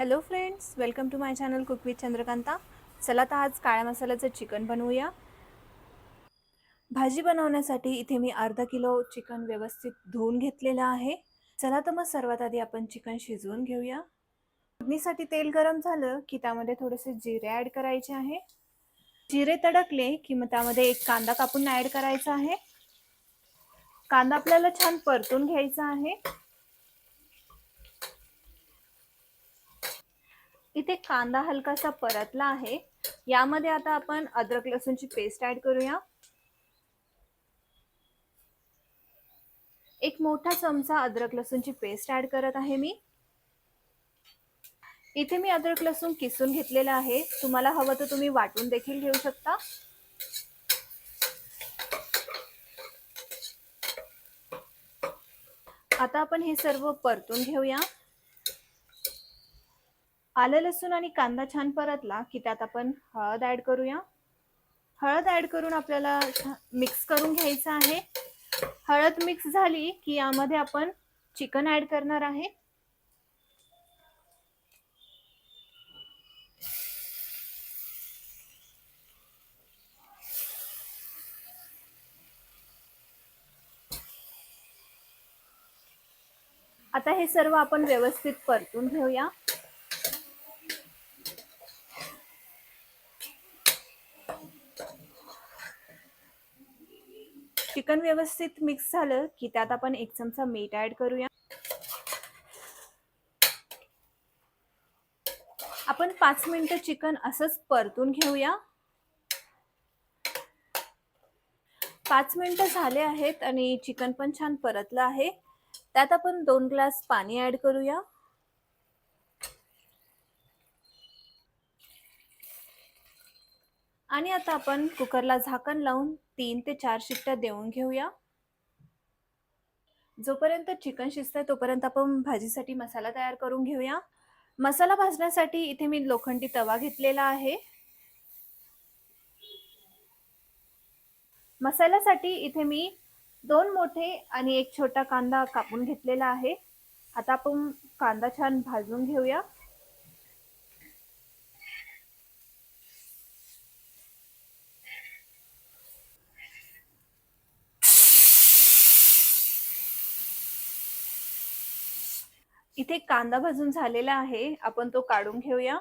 Hello friends welcome to my channel cook with Chandrakanta चला तर आज काळ्या मसाल्याचं चिकन बनवूया. भाजी बनवण्यासाठी इथे मी अर्धा किलो चिकन व्यवस्थित धुवून घेतलेलं आहे. चला तर मग सर्वात आधी आपण चिकन शिजवून घेऊया. फोडणीसाठी तेल गरम झालं की त्यामध्ये थोडेसे जिरे ॲड करायचे आहे. जिरे तडकले की मग त्यामध्ये एक कांदा कापून ॲड करायचा आहे. कांदा आपल्याला छान परतून घ्यायचा आहे. इथे कांदा हलकासा परतला आहे. यामध्ये आता आपण अद्रक लसूणची पेस्ट ऍड करूया. एक मोठा चमचा अद्रक लसूणची पेस्ट ऍड करत आहे मी. इथे मी अद्रक लसूण किसून घेतलेला आहे. तुम्हाला हवं तर तुम्ही वाटून देखील घेऊ शकता. आता आपण हे सर्व परतून घेऊया. आलं लसूण आणि कांदा छान परतला की त्यात आपण हळद ॲड करूया. हळद ॲड करून आपल्याला मिक्स करून घ्यायचं आहे. हळद मिक्स झाली की यामध्ये आपण चिकन ॲड करणार आहे. आता हे सर्व आपण व्यवस्थित परतून घेऊया. चिकन व्यवस्थित मिक्स झालं की त्यात आपण एक चमचा मीठ ऍड करूया. आपण पाच मिनिटं चिकन असंच परतून घेऊया. पाच मिनिटं झाले आहेत आणि चिकन पण छान परतलं आहे. त्यात आपण दोन ग्लास पाणी ऍड करूया. आणि आता आपण कुकरला झाकण लावून तीन ते चार शिट्ट्या देऊन घेऊया. जोपर्यंत चिकन शिजतंय तोपर्यंत आपण भाजीसाठी मसाला तयार करून घेऊया. मसाला भाजण्यासाठी इथे मी लोखंडी तवा घेतलेला आहे. मसाल्यासाठी इथे मी दोन मोठे आणि एक छोटा कांदा कापून घेतलेला आहे. आता आपण कांदा छान भाजून घेऊया. इथे कांदा भाजून झालेला आहे. आपण तो काढून घेऊया.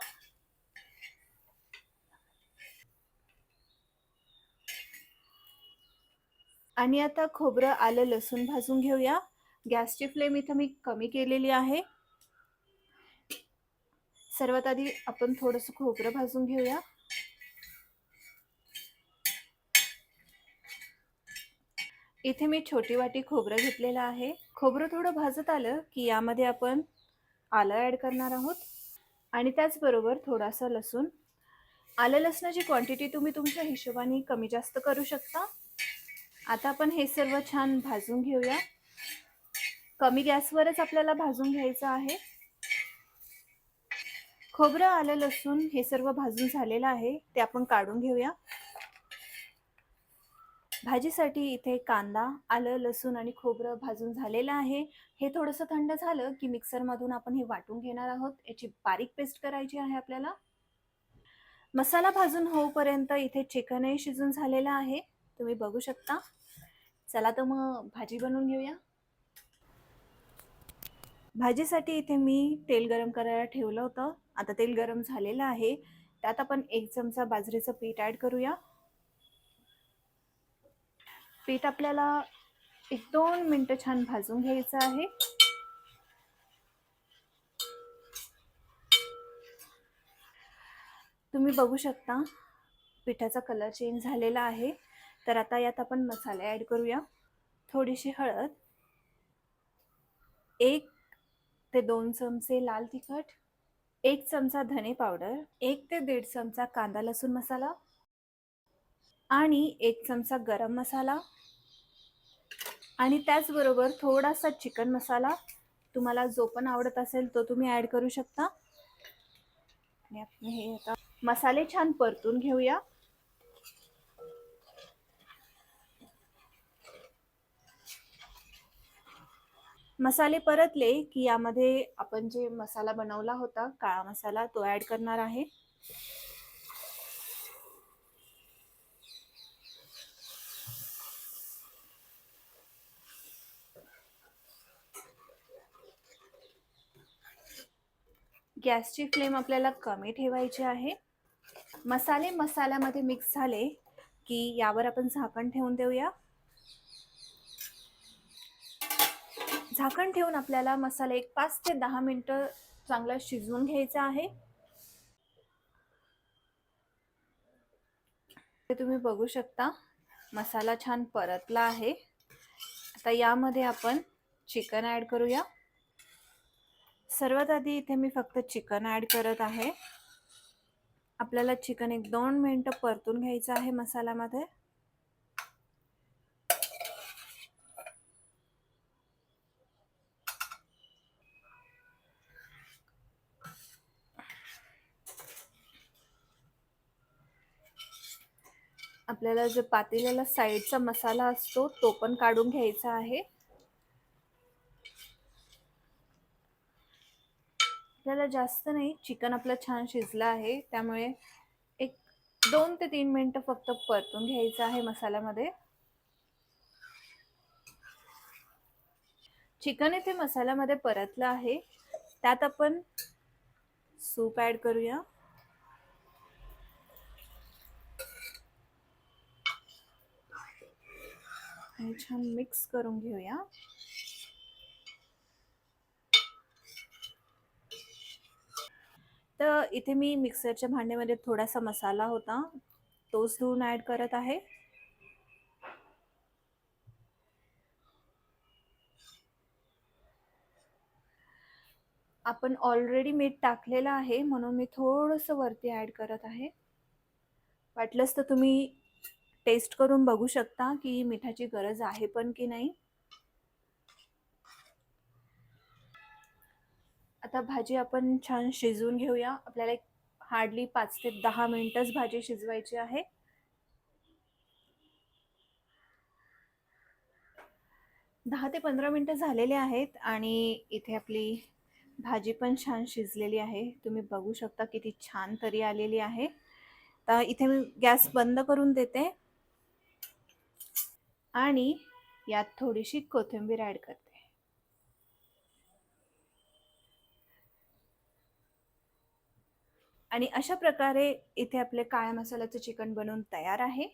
आणि आता खोबरं आलं लसूण भाजून घेऊया. गॅसची फ्लेम इथं मी कमी केलेली आहे. सर्वात आधी आपण थोडंसं खोबरं भाजून घेऊया. इथे मी छोटी वाटी खोबरं घेतलेलं आहे. खोबरं थोडं भाजत आलं की यामध्ये आपण आलं ॲड करणार आहोत. आणि त्याचबरोबर थोडासा लसूण. आलं लसणाची क्वांटिटी तुम्ही तुमच्या हिशोबाने कमी जास्त करू शकता. आता आपण हे सर्व छान भाजून घेऊया. कमी गॅसवरच आपल्याला भाजून घ्यायचं आहे. खोबरं आलं लसूण हे सर्व भाजून झालेलं आहे. ते आपण काढून घेऊया. भाजीसाठी इथे कांदा आलं लसूण आणि खोबरं भाजून झालेलं आहे. हे थोडंसं थंड झालं की मिक्सरमधून आपण हे वाटून घेणार आहोत. याची बारीक पेस्ट करायची आहे आपल्याला. मसाला भाजून होऊपर्यंत इथे चिकनही शिजून झालेलं आहे. तुम्ही बघू शकता. चला तर मग भाजी बनवून घेऊया. भाजीसाठी इथे मी तेल गरम करायला ठेवलं होतं. आता तेल गरम झालेलं आहे. त्यात आपण एक चमचा बाजरीचं पीठ ॲड करूया. पीठ आपल्याला एक दोन मिनटं छान भाजून घ्यायचं आहे. तुम्ही बघू शकता पिठाचा कलर चेंज झालेला आहे. तर आता यात आपण मसाले ॲड करूया. थोडीशी हळद एक ते दोन चमचे लाल तिखट एक चमचा धने पावडर एक ते दीड चमचा कांदा लसूण मसाला आणि एक चमचा गरम मसाला. आणि त्याचबरोबर थोडासा चिकन मसाला. तुम्हाला जो पण आवडत असेल तो तुम्ही ॲड करू शकता. आणि आपण हे आता मसाले छान परतून घेऊया. मसाले परतले की यामध्ये आपण जे मसाला बनवला होता काळा मसाला तो ॲड करणार आहे. गॅसची फ्लेम आपल्याला कमी ठेवायची आहे. मसाले मसाल्यामध्ये मिक्स झाले की यावर आपण झाकण ठेवून देऊया. झाकण ठेवून आपल्याला मसाला एक पाच ते दहा मिनटं चांगला शिजवून घ्यायचा आहे. ते तुम्ही बघू शकता मसाला छान परतला आहे. आता यामध्ये आपण चिकन ॲड करूया. सर्वात आधी इथे मी फक्त चिकन ॲड करत आहे. आपल्याला चिकन एक दोन मिनटं परतून घ्यायचं आहे मसाल्यामध्ये. आपल्याला जो पातेल्याला साईडचा मसाला असतो तो पण काढून घ्यायचा आहे. आपल्याला जास्त नाही चिकन आपलं छान शिजलं आहे त्यामुळे एक दोन ते तीन मिनटं फक्त परतून घ्यायचं आहे मसाल्यामध्ये. चिकन इथे मसाल्यामध्ये परतलं आहे. त्यात आपण सूप ॲड करूया. आणि छान मिक्स करून घेऊया. तर इथे मी मिक्सरच्या भांड्यामध्ये थोडासा मसाला होता. तोच धुवून ॲड करत आहे. आपण ऑलरेडी मीठ टाकलेलं आहे म्हणून मी थोडंसं वरती ॲड करत आहे. वाटलंच तर तुम्ही टेस्ट करून बघू शकता की मिठाची गरज आहे पण की नाही. आता भाजी आपण छान शिजवून घेऊया. आपल्याला एक हार्डली पाच ते दहा मिनिटच भाजी शिजवायची आहे. दहा ते पंधरा मिनटं झालेले आहेत आणि इथे आपली भाजी पण छान शिजलेली आहे. तुम्ही बघू शकता किती छान तरी आलेली आहे. तर इथे मी गॅस बंद करून देते. आणि यात थोडीशी कोथिंबीर ॲड करते. आणि अशा प्रकारे इथे आपले काळ्या मसाल्याचं चिकन बनवून तयार आहे.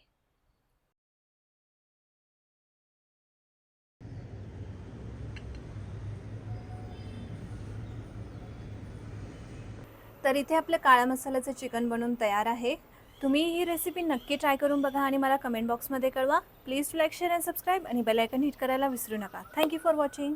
तर इथे आपलं काळ्या मसाल्याचं चिकन बनवून तयार आहे. तुम्ही ही रेसिपी नक्की ट्राय करून बघा आणि मला कमेंट बॉक्समध्ये कळवा. Please like share and subscribe आणि बेलायकन हिट करायला विसरू नका. Thank you for watching